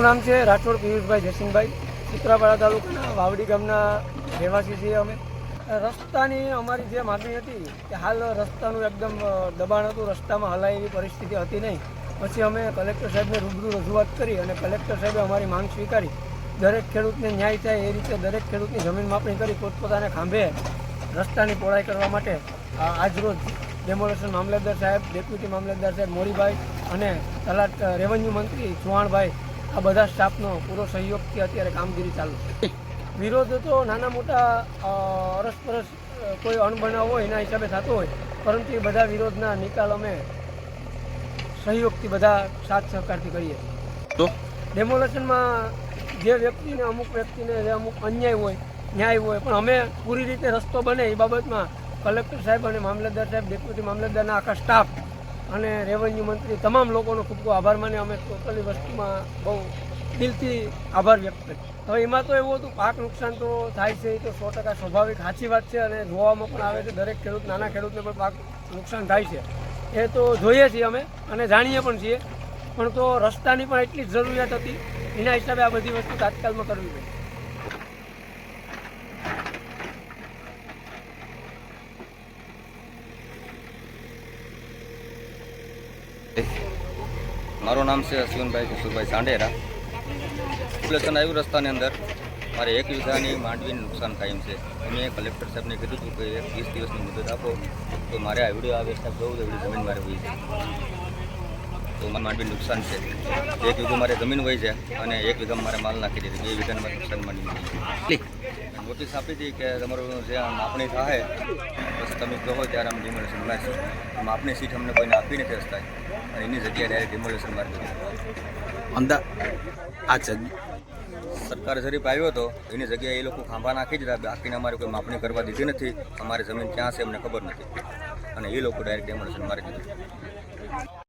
આપણું નામ છે? રાઠોડ પિયુષભાઈ જયસિંહભાઈ. ચિત્રાપાડા તાલુકાના વાવડી ગામના રહેવાસી છીએ અમે. રસ્તાની અમારી જે માગણી હતી કે હાલ રસ્તાનું એકદમ દબાણ હતું, રસ્તામાં હલાય એવી પરિસ્થિતિ હતી નહીં. પછી અમે કલેક્ટર સાહેબને રૂબરૂ રજૂઆત કરી અને કલેક્ટર સાહેબે અમારી માંગ સ્વીકારી. દરેક ખેડૂતને ન્યાય થાય એ રીતે દરેક ખેડૂતની જમીન માપણી કરી પોતપોતાને ખાંભે રસ્તાની પહોળાઈ કરવા માટે આજરોજ ડેમોલેશન મામલતદાર સાહેબ ડેપ્યુટી મામલતદાર સાહેબ મોરીભાઈ અને તલાટ રેવન્યુ મંત્રી ચૌહાણભાઈ આ બધા સ્ટાફનો પૂરો સહયોગથી અત્યારે કામગીરી ચાલુ છે. વિરોધ તો નાના મોટા અરસપરસ કોઈ અણબનાવ હોય એના હિસાબે થતો હોય પરંતુ એ બધા વિરોધના નિકાલ અમે સહયોગથી બધા સાથ સહકારથી કરીએ તો? ડેમોલેશનમાં જે વ્યક્તિને અમુક વ્યક્તિને જે અમુક અન્યાય હોય ન્યાય હોય પણ અમે પૂરી રીતે રસ્તો બને એ બાબતમાં કલેક્ટર સાહેબ અને મામલતદાર સાહેબ ડેપ્યુટી મામલતદારના આખા સ્ટાફ અને રેવન્યુ મંત્રી, તમામ લોકોનો ખૂબ ખૂબ આભાર. માને અમે ટોટલી વસ્તુમાં બહુ દિલથી આભાર વ્યક્ત કરીએ. હવે એમાં તો એવું હતું, પાક નુકસાન તો થાય છે એ તો સો ટકા સ્વાભાવિક, સાચી વાત છે અને જોવામાં પણ આવે છે, દરેક ખેડૂત, નાના ખેડૂતને પણ પાક નુકસાન થાય છે. એ તો જોઈએ છીએ અમે અને જાણીએ પણ છીએ. પણ તો રસ્તાની પણ એટલી જ જરૂરિયાત હતી, એના હિસાબે આ બધી વસ્તુ તાત્કાલમાં કરવી પડી. મારું નામ છે અશ્વિનભાઈ કિશોરભાઈ સાંડેરા પોપ્યુલેશન આવ્યું રસ્તાની અંદર. મારે એક વીઘાની માંડવીને નુકસાન થાય એમ છે અમે કલેક્ટર સાહેબને કીધું હતું કે એક વીસ દિવસની મુદત આપો તો મારે આ વીડિયો આવે સાહેબ જોવું એવડી જમીન મારે હોય છે. તો મારે માંડવીને નુકસાન છે. એક વીઘું મારે જમીન હોય છે અને એક વીઘામાં મારે માલ નાખી દીધી. બે વીઘાને મારે નુકસાન માંડવી નોટિસ આપી હતી કે તમારું જે આપણી થાય તમે કહો ત્યારે અમે ડિમોલેશન મારશું માપણી સીટ અમને કોઈને આપી નથી હસતા અને એની જગ્યાએ ડાયરેક્ટ ડિમોલેશન મારી દીધું અમદાવાદ. આ જગ સરકાર જરીફ આવ્યો હતો એની જગ્યાએ એ લોકો ખાંભા નાખી દીધા. બાકીને અમારે કોઈ માપણી કરવા દીધી નથી. અમારી જમીન ક્યાં છે અમને ખબર નથી. અને એ લોકો ડાયરેક્ટ ડિમોલેશન મારી દીધું